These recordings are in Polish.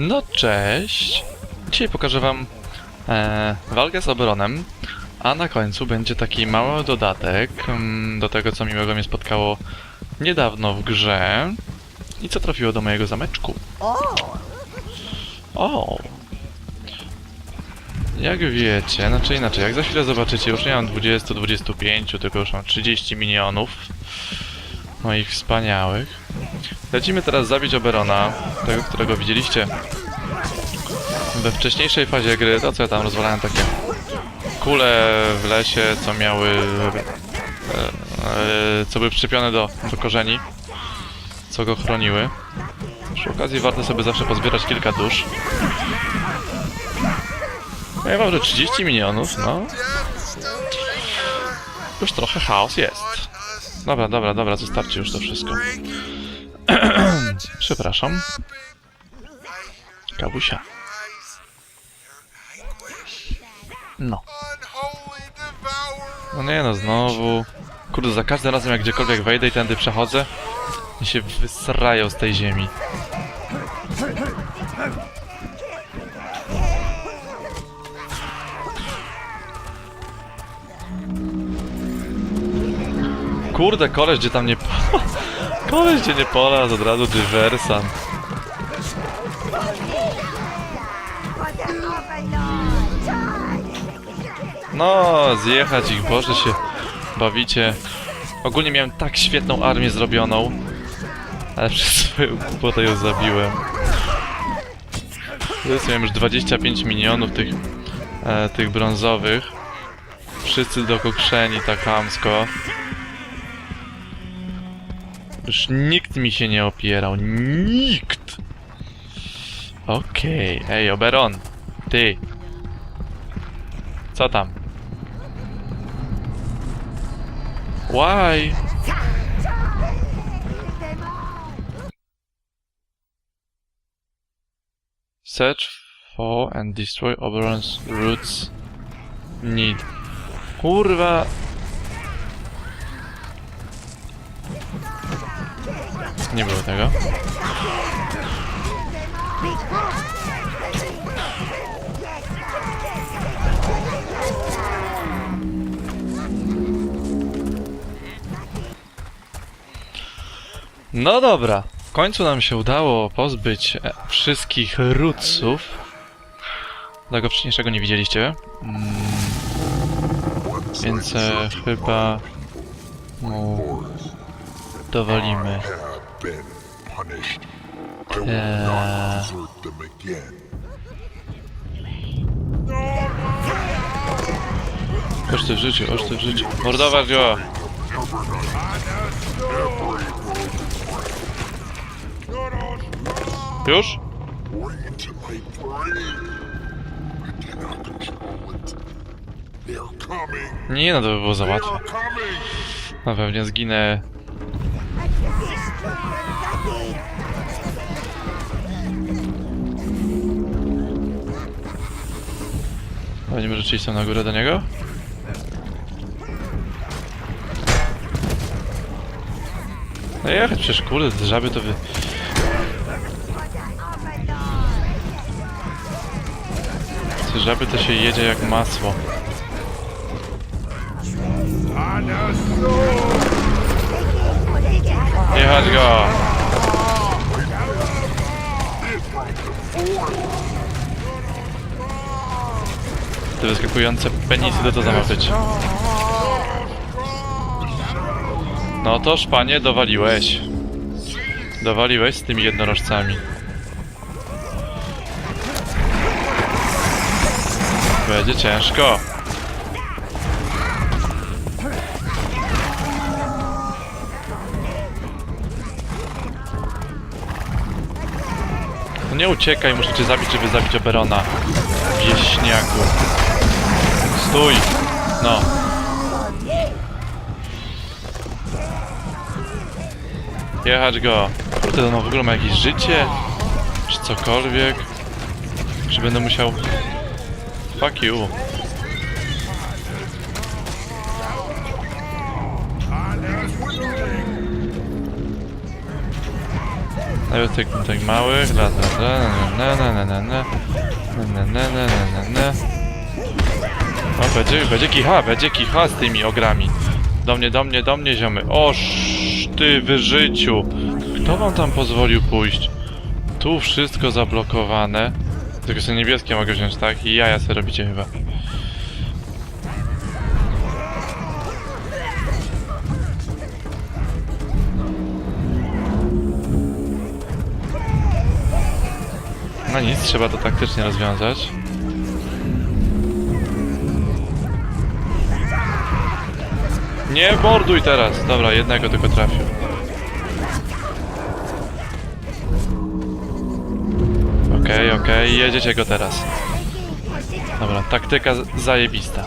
No cześć! Dzisiaj pokażę wam e, walkę z Oberonem, a na końcu będzie taki mały dodatek mm, do tego, co miłego mnie spotkało niedawno w grze i co trafiło do mojego zameczku. O! Jak wiecie, znaczy inaczej, jak za chwilę zobaczycie, już nie mam 20-25, tylko już mam 30 milionów moich wspaniałych. Lecimy teraz zabić Oberona, tego, którego widzieliście we wcześniejszej fazie gry. To co ja tam rozwalałem takie kule w lesie, co miały... E, e, co były przyczepione do, do korzeni, co go chroniły. Przy okazji warto sobie zawsze pozbierać kilka dusz. Ja mam, że 30 milionów, no. Już trochę chaos jest. Dobra, dobra, dobra, zostawcie już to wszystko. Przepraszam. Kawusia. No. No nie no, znowu. Kurde, za każdym razem jak gdziekolwiek wejdę i tędy przechodzę, mi się wysrają z tej ziemi. Kurde, koleś gdzie tam nie... Koleś gdzie nie polazł, od razu dywersant. No, zjechać ich, Boże się bawicie. Ogólnie miałem tak świetną armię zrobioną, ale przez swoją głupotę ją zabiłem. Teraz miałem już 25 milionów tych, e, tych brązowych. Wszyscy dokokrzeni tak hamsko. Już nikt mi się nie opierał. Nikt! Okej, ej, Oberon. Ty. Co tam? Why? Search for and destroy Oberon's roots need. Kurwa. Nie było tego. No dobra, w końcu nam się udało pozbyć e, wszystkich rootsów. Tego wcześniejszego nie widzieliście. Mm, więc e, chyba mu dowolimy. Been punished. I will Eee. not desert them again. W życiu, oż ty w życiu. Mordować go! Już? Nie no, to by było za coming. Na pewnie zginę. Pewnie może iść tam na górę do niego? No jechać przecież kurde, te żaby to wy... Te żaby to się jedzie jak masło. Jechać go! Te wyskakujące penisy to to ma być. No toż panie, dowaliłeś. Dowaliłeś z tymi jednorożcami. Będzie ciężko. Nie uciekaj, muszę cię zabić, żeby zabić Oberona. Wieśniaku. Stój! No. Jechać go. Kurde, no w ogóle ma jakieś życie? Czy cokolwiek? Czy będę musiał... Fuck you. Tych, tych małych, raz, raz, raz, na, na, na, na, na, na, na, na, na, na, na, na. O, będzie, będzie kicha, będzie kicha z tymi ogrami. Do mnie, do mnie, do mnie, ziomy. Oż, ty wy życiu. Kto wam tam pozwolił pójść? Tu wszystko zablokowane. Tylko sobie niebieskie mogę wziąć, tak? I jaja sobie robicie chyba. Nic, trzeba to taktycznie rozwiązać. Nie morduj teraz! Dobra, jednego tylko trafił. Okej, okej, jedziecie go teraz. Dobra, taktyka zajebista.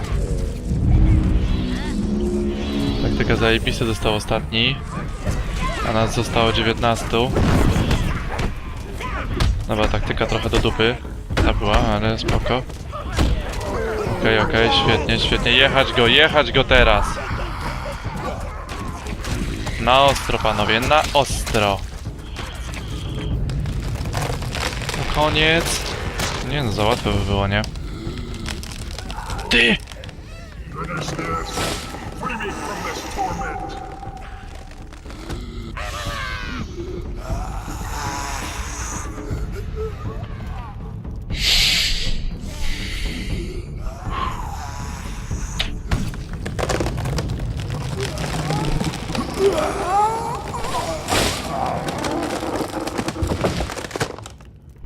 Taktyka zajebista został ostatni. A nas zostało 19. Dobra, taktyka trochę do dupy. Ta była, ale spoko. Okej, okej, świetnie, świetnie. Jechać go, jechać go teraz! Na ostro, panowie, na ostro. Koniec. Nie no, za łatwe by było, nie? Ty!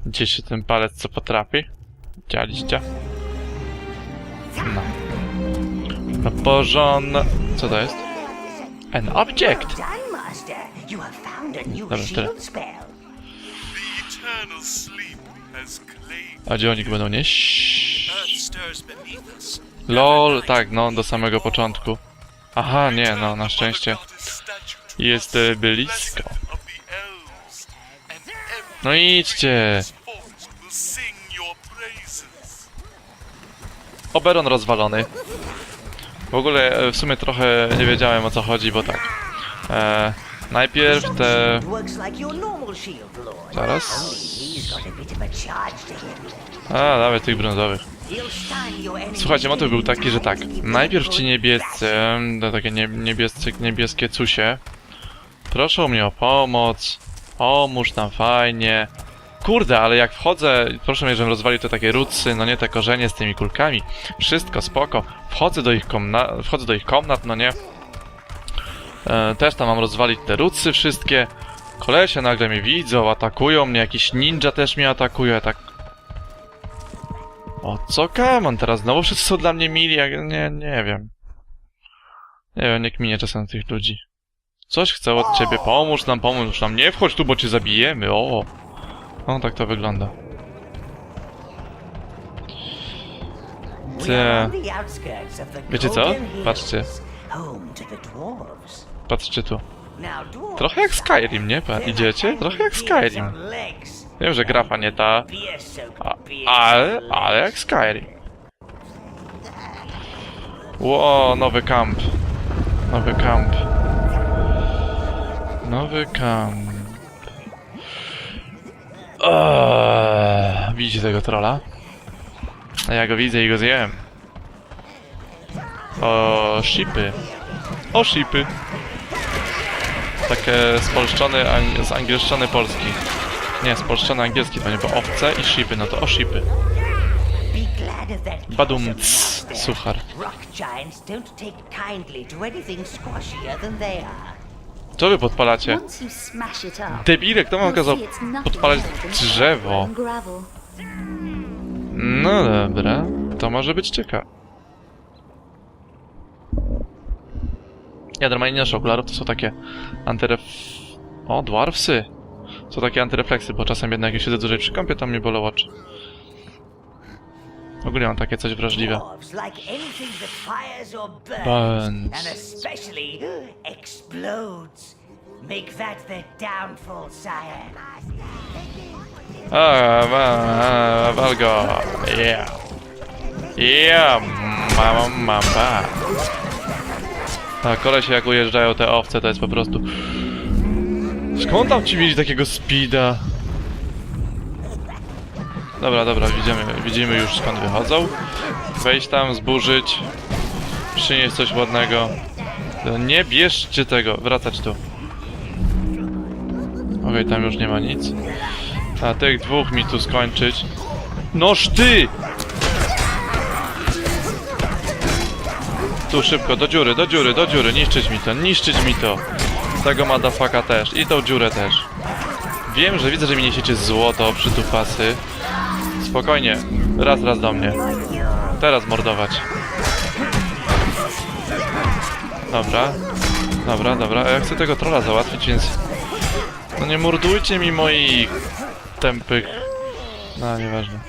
Gdzie się ten palec co potrafi? Widzieliście? No. No porządno... Co to jest? An object! Dobra, tyle. A gdzie oni będą nieść? LOL, tak, no, do samego początku. Aha, nie, no, na szczęście jest blisko. No idźcie! Oberon rozwalony. W ogóle e, w sumie trochę nie wiedziałem o co chodzi, bo tak. E, najpierw te... Zaraz. A, nawet tych brązowych. Słuchajcie, motyw był taki, że tak. Najpierw ci niebiescy, takie nie, niebiescy, niebieskie cusie, proszą mnie o pomoc, pomóż nam fajnie. Kurde, ale jak wchodzę, proszę mnie, żebym rozwalił te takie rucy, no nie te korzenie z tymi kulkami, wszystko spoko. Wchodzę do ich komnat, wchodzę do ich komnat, no nie. E, też tam mam rozwalić te rucy wszystkie. Kolesie nagle mnie widzą, atakują mnie, jakiś ninja też mnie atakuje, tak o co kamon teraz? Znowu wszyscy są dla mnie mili, jak... nie, nie wiem. Nie wiem, nie kminie czasem tych ludzi. Coś chcę od ciebie, pomóż nam, pomóż nam, nie wchodź tu, bo cię zabijemy, o! No, tak to wygląda. Te... Wiecie co? Patrzcie. Patrzcie tu. Trochę jak Skyrim, nie? Idziecie? Trochę jak Skyrim. Wiem, że grafa nie ta, a, ale, ale jak Skyrim. Ło, nowy kamp. Nowy kamp. Nowy kamp. Eee, widzicie tego trolla? A ja go widzę i go zjem. O, shipy. O, shipy. Takie spolszczony, ang- zangielszczony polski. Nie, spolszczony angielski to nie, bo owce i shipy, no to o shipy. Badum, Master. suchar. Rock giants don't take kindly to anything squashier than they are. Co wy podpalacie? Debile, kto wam kazał podpalać drzewo? No dobra, to może być ciekawe. Ja normalnie nie noszę okularów, to są takie antyref... O, dwarfsy! Są takie antyrefleksy, bo czasem jednak jak siedzę dłużej przy kąpie, to mnie bolą oczy. Ogólnie mam takie coś wrażliwe. Burns. Make that their downfall, sire. A, ma, wal go! Yeah! Yeah! Mama, mama! A kolesie jak ujeżdżają te owce, to jest po prostu... Skąd tam ci mieli takiego speeda? Dobra, dobra, widzimy, widzimy już skąd wychodzą. Wejść tam, zburzyć. Przynieść coś ładnego. Nie bierzcie tego, wracać tu. Okej, tam już nie ma nic. A tych dwóch mi tu skończyć. Noż ty! Tu szybko, do dziury, do dziury, do dziury, niszczyć mi to, niszczyć mi to. Tego madafaka też i tą dziurę też. Wiem, że widzę, że mi niesiecie złoto, przytupasy. Spokojnie, raz, raz do mnie. Teraz mordować. Dobra, dobra, dobra, a ja chcę tego trolla załatwić, więc... No nie mordujcie mi moich tępych... No, nieważne.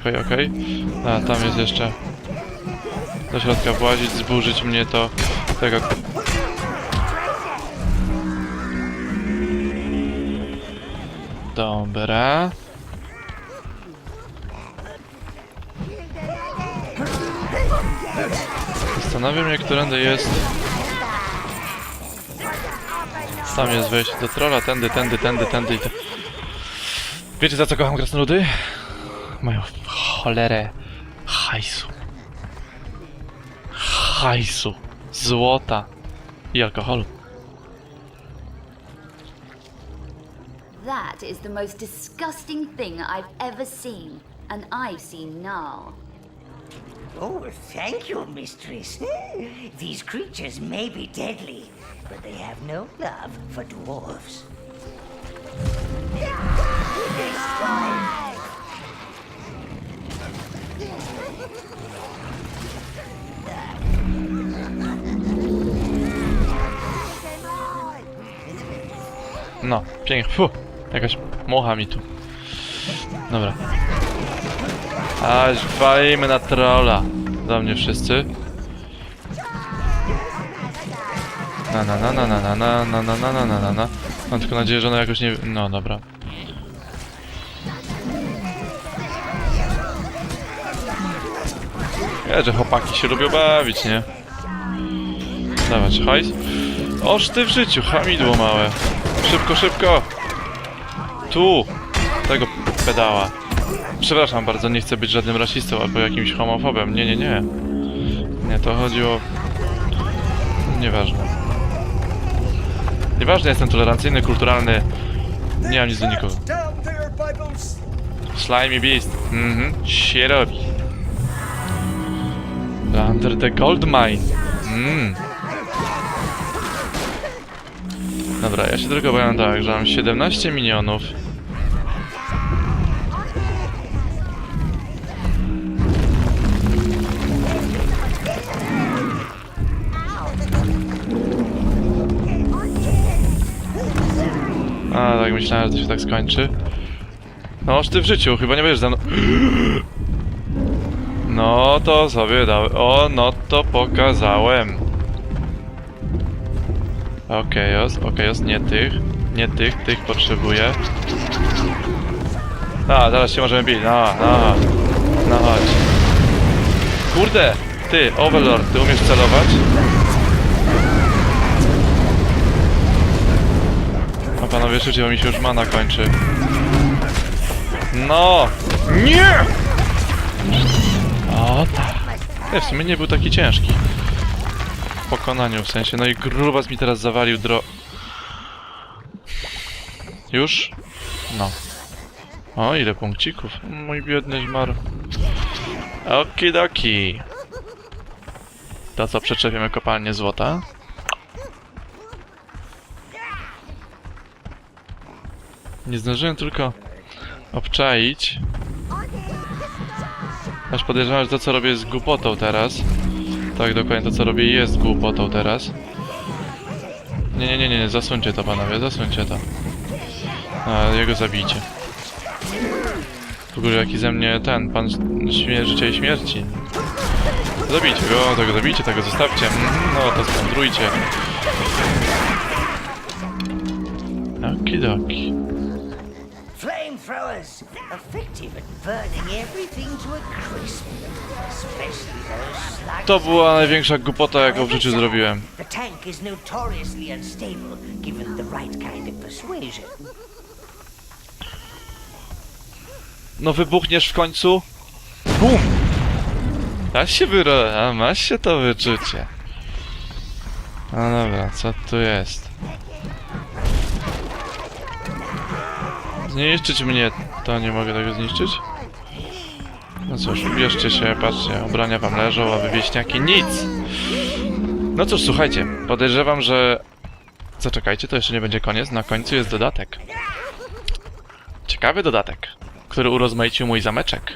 Okej, okej. A, tam jest jeszcze... Do środka włazić, zburzyć mnie to... Tego... Dobra. Zastanawiam się, którędy jest... Tam jest wejście do trolla, tędy, tędy, tędy, tędy i to... Wiecie za co kocham krasnoludy? Mają cholerę hajsu. Hajsu. Złota. I alkoholu. That is the most disgusting thing I've ever seen, and I've seen now. Oh, thank you, mistress. Eh? These creatures may be deadly, but they have no love for dwarves. No, pięknie. Fu, jakaś mocha mi tu. Dobra. Aż walimy na trolla. Do mnie wszyscy. Na na na na na na na na na na na na na. Mam tylko nadzieję, że ona jakoś nie... No dobra. Ja, że chłopaki się lubią bawić, nie? Dawać hajs. Oż ty w życiu, hamidło małe. Szybko, szybko! Tu! Tego pedała. Przepraszam bardzo, nie chcę być żadnym rasistą albo jakimś homofobem. Nie, nie, nie. Nie, to chodzi o... Nieważne. Nieważne, jestem tolerancyjny, kulturalny. Nie mam nic do nikogo. Slimy Beast. Mhm, się robi. Under the gold mine. Mmm. Dobra, ja się tylko powiem tak, że mam 17 milionów. A, tak myślałem, że to się tak skończy. No, ty w życiu, chyba nie będziesz ze mną... No, to sobie dałem... O, no to pokazałem. Okej, os, okej, os, nie tych. Nie tych, tych potrzebuję. A, zaraz się możemy bić, no, no. No chodź. Kurde! Ty, Overlord, ty umiesz celować? Panowie, szybciej, bo mi się już mana kończy. No! Nie! O tak. Nie, w sumie nie był taki ciężki w pokonaniu, w sensie, no i grubas mi teraz zawalił dro... Już? No. O, ile punkcików. Mój biedny żmar. Okidoki. To co, przyczepiamy kopalnię złota? Nie zdążyłem tylko obczaić. Aż podejrzewam, że to co robię jest głupotą teraz. Tak, dokładnie to co robię jest głupotą teraz. Nie, nie, nie, nie, zasuńcie to panowie, zasuńcie to. A, jego zabijcie. W ogóle jaki ze mnie ten, pan śmie życia i śmierci. Zabijcie go, tego zabijcie, tego zostawcie. Mhm, no to splądrujcie. Okidoki. Effective at burning everything to a crisp, especially those slugs. To była największa głupota, jaką w życiu zrobiłem. The tank is notoriously unstable, given the right kind of persuasion. No wybuchniesz w końcu? Bum! Masz się wyro... A masz się to wyczucie. No dobra, co tu jest? Zniszczyć mnie, to nie mogę tego zniszczyć? No cóż, ubierzcie się, patrzcie, ubrania wam leżą, a wy wieśniaki nic! No cóż, słuchajcie, podejrzewam, że... Zaczekajcie, to jeszcze nie będzie koniec, na końcu jest dodatek. Ciekawy dodatek, który urozmaicił mój zameczek.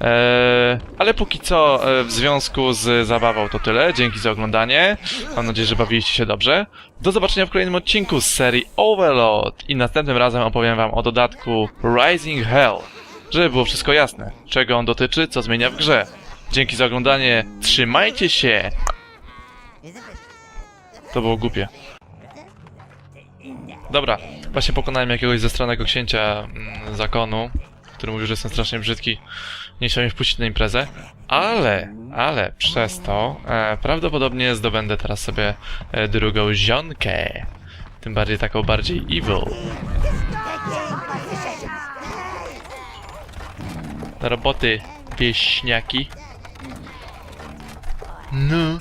Eee, ale póki co e, w związku z zabawą to tyle. Dzięki za oglądanie. Mam nadzieję, że bawiliście się dobrze. Do zobaczenia w kolejnym odcinku z serii Overload. I następnym razem opowiem wam o dodatku Rising Hell. Żeby było wszystko jasne. Czego on dotyczy, co zmienia w grze. Dzięki za oglądanie. Trzymajcie się! To było głupie. Dobra, właśnie pokonałem jakiegoś zestranego księcia mm, zakonu, który mówił, że jestem strasznie brzydki, nie chciał mnie wpuścić na imprezę, ale, ale przez to e, prawdopodobnie zdobędę teraz sobie e, drugą zionkę, tym bardziej taką bardziej evil. Roboty, wieśniaki. No.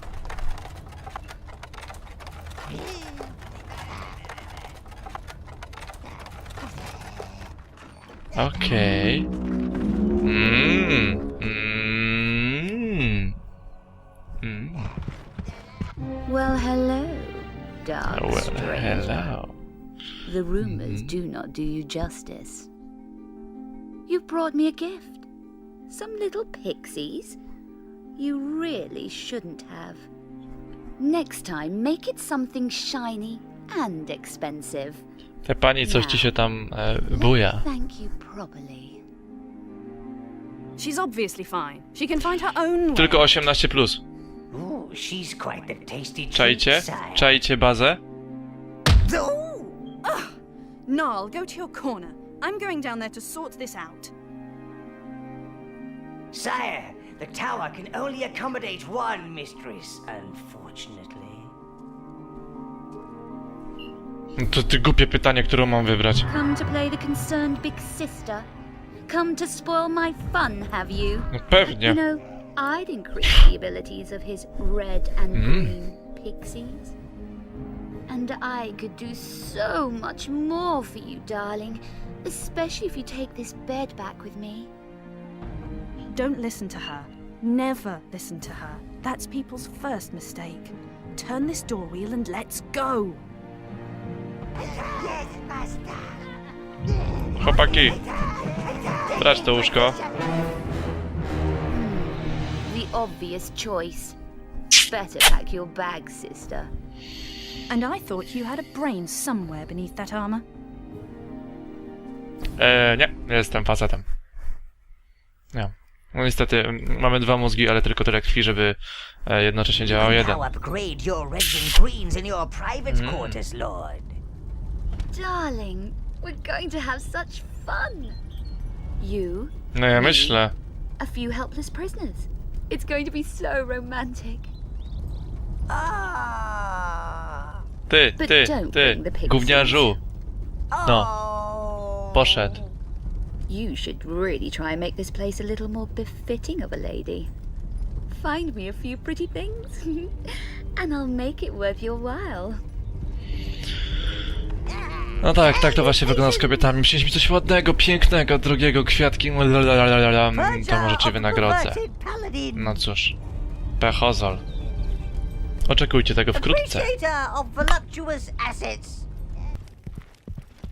Okej. Mmm. Mmm. Mmm. Well, hello, dark Well, stranger. hello. The rumors Mm-hmm. do not do you justice. You've brought me a gift. Some little pixies. You really shouldn't have. Next time, make it something shiny and expensive. Te pani coś ci się tam e, buja. Thank you properly. She's obviously fine. She can find her own way. Tylko 18 plus. Ooh, she's quite the tasty treat, Czajcie? sire. Czajcie bazę? Narl, go to your corner. I'm going down there to sort this out. Sire, the tower can only accommodate one mistress, unfortunately. To ty głupie pytanie, którą mam wybrać. Come to play the concerned big sister? Come to spoil my fun, have you? No You know, I'd increase the abilities of his red and mm. green pixies. And I could do so much more for you, darling. Especially if you take this bed back with me. Don't listen to her. Never listen to her. That's people's first mistake. Turn this door wheel and let's go. Chłopaki. Brać to łóżko. The obvious choice. Better pack your bags, sister. And I thought you had a brain somewhere beneath that armor. E, nie, jestem facetem. Nie. No niestety, m, mamy dwa mózgi, ale tylko tyle krwi, żeby e, jednocześnie działał jeden. Now upgrade your reds and greens in your private quarters, Lord. Darling, we're going to have such fun. You, No ja myślę. a few helpless prisoners. It's going to be so romantic. Ah. Ty, But ty, don't ty, bring the pixies. gówniarzu. No, Oh. poszedł. You should really try and make this place a little more befitting of a lady. Find me a few pretty things, and I'll make it worth your while. No tak, tak to właśnie wygląda z kobietami. Przynieś mi coś ładnego, pięknego, drogiego, kwiatki. lalalala, mm, To może cię wynagrodzę. No cóż. Pechozol. Oczekujcie tego wkrótce.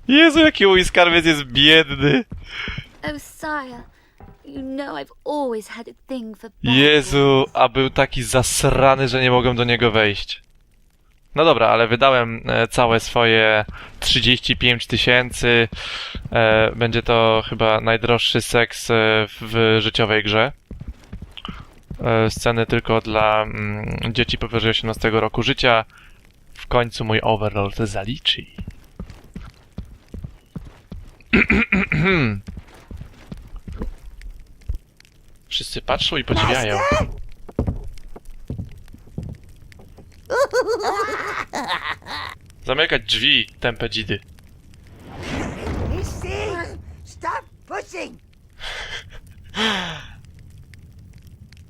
Jezu, jaki mój skarbiec jest biedny. Oh, Jezu, a był taki zasrany, że nie mogłem do niego wejść. No dobra, ale wydałem e, całe swoje 35 tysięcy. E, będzie to chyba najdroższy seks e, w, życiowej grze. Sceny tylko dla mm, dzieci powyżej 18 roku życia. W końcu mój overlord zaliczy. Wszyscy patrzą i podziwiają. Zamykać drzwi, tępe dzidy. Stop pushing!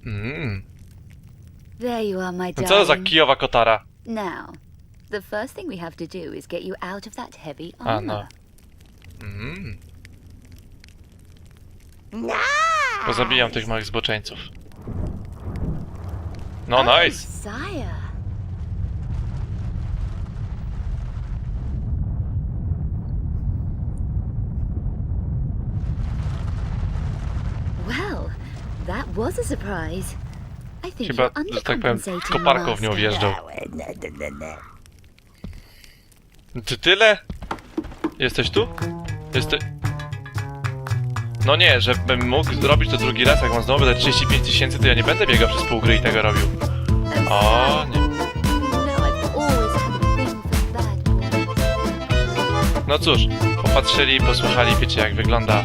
Mm. There you are, my No co za darling. kijowa kotara? Now, the first thing we have to do is get you out of that heavy A, armor. no. Mm. Nice! Pozabijam tych małych zboczeńców. No, Oh, nice. sire. Well, that was a surprise. I think Chyba, że tak powiem, koparką w nią wjeżdżał. Ty tyle? Jesteś tu? Jesteś... No nie, żebym mógł zrobić to drugi raz, jak mam znowu wydać 35 tysięcy, to ja nie będę biegał przez pół gry i tego robił. O, nie. No cóż, popatrzyli, posłuchali, wiecie jak wygląda